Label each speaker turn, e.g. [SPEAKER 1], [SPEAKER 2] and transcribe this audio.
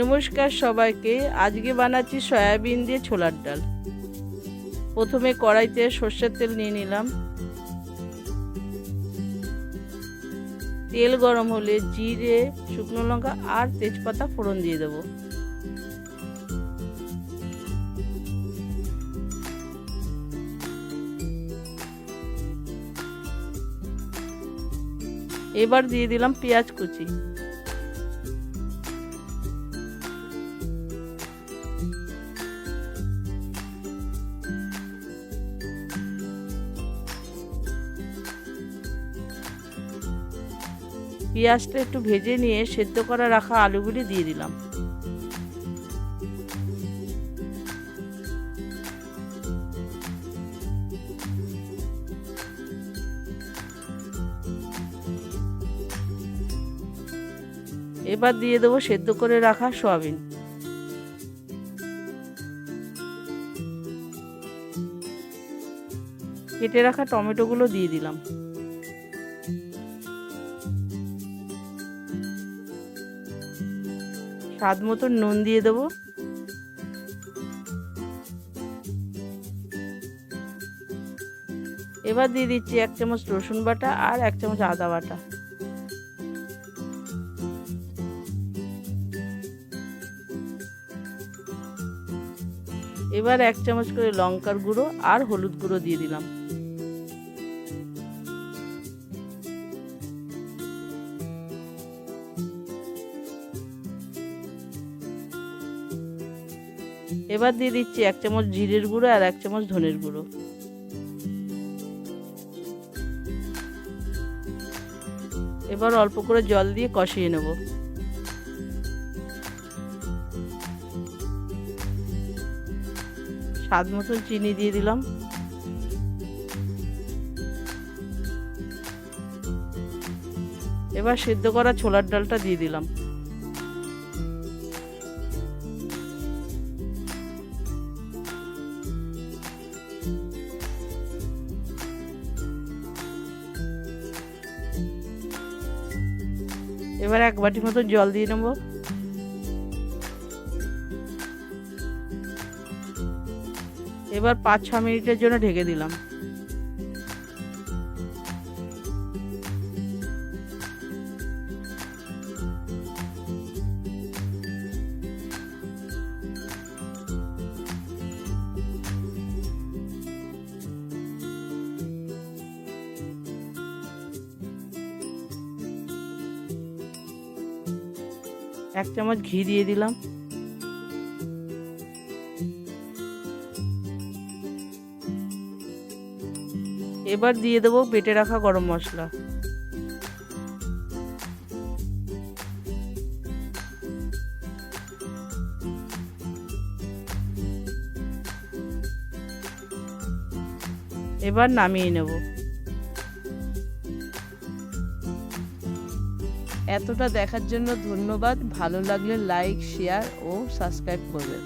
[SPEAKER 1] নমস্কার সবাইকে। আজকে বানাচ্ছি সয়াবিন দিয়ে ছোলার ডাল। প্রথমে কড়াইতে সর্ষের তেল নিয়ে নিলাম। তেল গরম হলে জিরে, শুকনো লঙ্কা আর তেজপাতা ফোড়ন দিয়ে দেবো। এবার দিয়ে দিলাম পেঁয়াজ কুচি। পেঁয়াজটা একটু ভেজে নিয়ে সেদ্ধ করা রাখা আলুগুলি দিয়ে দিলাম। এবার দিয়ে দেবো সেদ্ধ করে রাখা সয়াবিন। কেটে রাখা টমেটোগুলো দিয়ে দিলাম। স্বাদ মতো নুন দিয়ে দেবো। এবার দিয়ে দিচ্ছি এক চামচ রসুন বাটা আর এক চামচ আদা বাটা। এবার এক চামচ করে লঙ্কার গুঁড়ো আর হলুদ গুঁড়ো দিয়ে দিলাম। এবার দিয়ে দিচ্ছি এক চামচ জিরের গুঁড়ো আর এক চামচ ধনের গুঁড়ো। এবার অল্প করে জল দিয়ে কষিয়ে নেব। স্বাদ মতন চিনি দিয়ে দিলাম। এবার সেদ্ধ করা ছোলার ডালটা দিয়ে দিলাম। এবার এক বাটি মতো জল দিয়ে নেব। এবার পাঁচ ছ মিনিটের জন্য ঢেকে দিলাম। এক চামচ ঘি দিয়ে দিলাম। এবার দিয়ে দেবো বেটে রাখা গরম মশলা। এবার নামিয়ে নেব। এতটা দেখার জন্য ধন্যবাদ। ভালো লাগলে লাইক শেয়ার ও সাবস্ক্রাইব করবেন